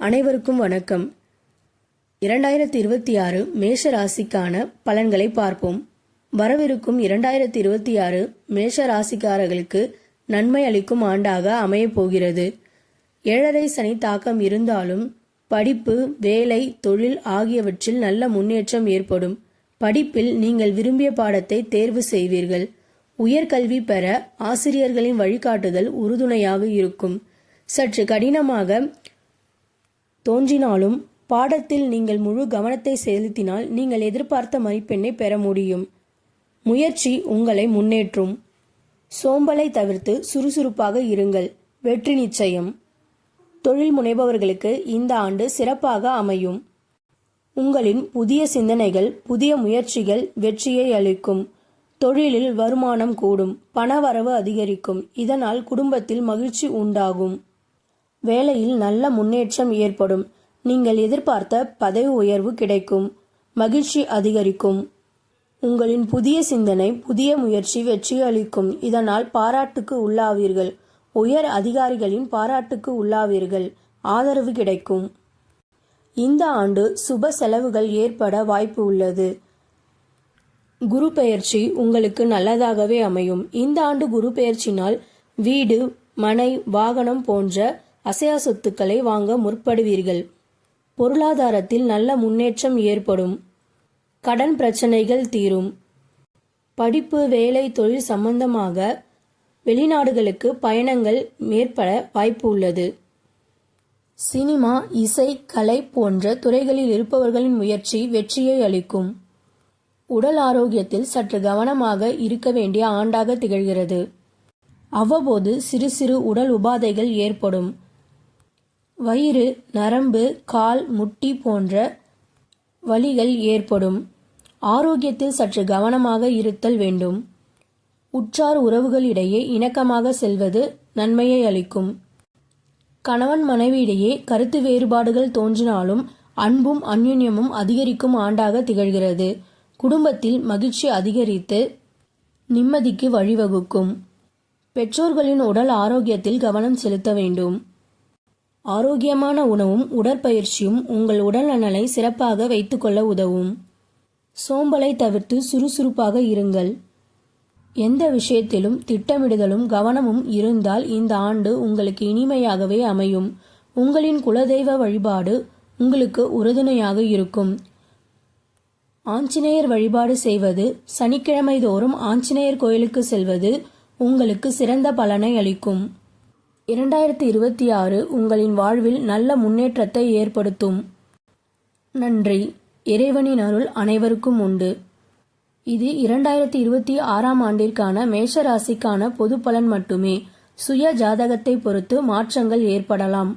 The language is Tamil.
அனைவருக்கும் வணக்கம். இரண்டாயிரத்தி இருபத்தி ஆறு மேஷ ராசிக்கான பலன்களை பார்ப்போம். வரவிருக்கும் இரண்டாயிரத்தி இருபத்தி ஆறு மேஷ ராசிக்காரர்களுக்கு நன்மை அளிக்கும் ஆண்டாக அமையப் போகிறது. ஏழரை சனி தாக்கம் இருந்தாலும் படிப்பு வேலை தொழில் ஆகியவற்றில் நல்ல முன்னேற்றம் ஏற்படும். படிப்பில் நீங்கள் விரும்பிய பாடத்தை தேர்வு செய்வீர்கள். உயர்கல்வி பெற ஆசிரியர்களின் வழிகாட்டுதல் உறுதுணையாக இருக்கும். சற்று கடினமாக தோன்றினாலும் பாடத்தில் நீங்கள் முழு கவனத்தை செலுத்தினால் நீங்கள் எதிர்பார்த்த மதிப்பெண்ணை பெற முடியும். முயற்சி உங்களை முன்னேற்றும். சோம்பலை தவிர்த்து சுறுசுறுப்பாக இருங்கள். வெற்றி நிச்சயம். தொழில் முனைபவர்களுக்கு இந்த ஆண்டு சிறப்பாக அமையும். உங்களின் புதிய சிந்தனைகள் புதிய முயற்சிகள் வெற்றியை அளிக்கும். தொழிலில் வருமானம் கூடும் பணவரவு அதிகரிக்கும். இதனால் குடும்பத்தில் மகிழ்ச்சி உண்டாகும். வேலையில் நல்ல முன்னேற்றம் ஏற்படும். நீங்கள் எதிர்பார்த்த பதவி உயர்வு கிடைக்கும். மகிழ்ச்சி அதிகரிக்கும். உங்களின் புதிய சிந்தனை புதிய முயற்சி வெற்றி அளிக்கும். இதனால் பாராட்டுக்கு உள்ளாவீர்கள். உயர் அதிகாரிகளின் பாராட்டுக்கு உள்ளாவீர்கள். ஆதரவு கிடைக்கும். இந்த ஆண்டு சுப செலவுகள் ஏற்பட வாய்ப்பு உள்ளது. குரு பெயர்ச்சி உங்களுக்கு நல்லதாகவே அமையும். இந்த ஆண்டு குரு பெயர்ச்சினால் வீடு மனை வாகனம் போன்ற அசையா சொத்துக்களை வாங்க முற்படுவீர்கள். பொருளாதாரத்தில் நல்ல முன்னேற்றம் ஏற்படும். கடன் பிரச்சனைகள் தீரும். படிப்பு வேலை தொழில் சம்பந்தமாக வெளிநாடுகளுக்கு பயணங்கள் மேற்பட வாய்ப்பு உள்ளது. சினிமா இசை கலை போன்ற துறைகளில் இருப்பவர்களின் முயற்சி வெற்றியை அளிக்கும். உடல் ஆரோக்கியத்தில் சற்று கவனமாக இருக்க வேண்டிய ஆண்டாக திகழ்கிறது. அவ்வப்போது சிறு சிறு உடல் உபாதைகள் ஏற்படும். வயிறு நரம்பு கால் முட்டி போன்ற வலிகள் ஏற்படும். ஆரோக்கியத்தில் சற்று கவனமாக இருத்தல் வேண்டும். உற்றார் உறவுகளிடையே இணக்கமாக செல்வது நன்மையை அளிக்கும். கணவன் மனைவியிடையே கருத்து வேறுபாடுகள் தோன்றினாலும் அன்பும் அந்யுன்யமும் அதிகரிக்கும் ஆண்டாக திகழ்கிறது. குடும்பத்தில் மகிழ்ச்சி அதிகரித்து நிம்மதிக்கு வழிவகுக்கும். பெற்றோர்களின் உடல் ஆரோக்கியத்தில் கவனம் செலுத்த வேண்டும். ஆரோக்கியமான உணவும் உடற்பயிற்சியும் உங்கள் உடல் நலனை சிறப்பாக வைத்துக்கொள்ள உதவும். சோம்பலை தவிர்த்து சுறுசுறுப்பாக இருங்கள். எந்த விஷயத்திலும் திட்டமிடுதலும் கவனமும் இருந்தால் இந்த ஆண்டு உங்களுக்கு இனிமையாகவே அமையும். உங்களின் குலதெய்வ வழிபாடு உங்களுக்கு உறுதுணையாக இருக்கும். ஆஞ்சநேயர் வழிபாடு செய்வது சனிக்கிழமை தோறும் ஆஞ்சநேயர் கோயிலுக்கு செல்வது உங்களுக்கு சிறந்த பலனை அளிக்கும். இரண்டாயிரத்தி இருபத்தி ஆறு உங்களின் வாழ்வில் நல்ல முன்னேற்றத்தை ஏற்படுத்தும். நன்றி. இறைவனின் அருள் அனைவருக்கும் உண்டு. இது இரண்டாயிரத்தி இருபத்தி ஆறாம் ஆண்டிற்கான மேஷராசிக்கான பொது பலன் மட்டுமே. சுய ஜாதகத்தை பொறுத்து மாற்றங்கள் ஏற்படலாம்.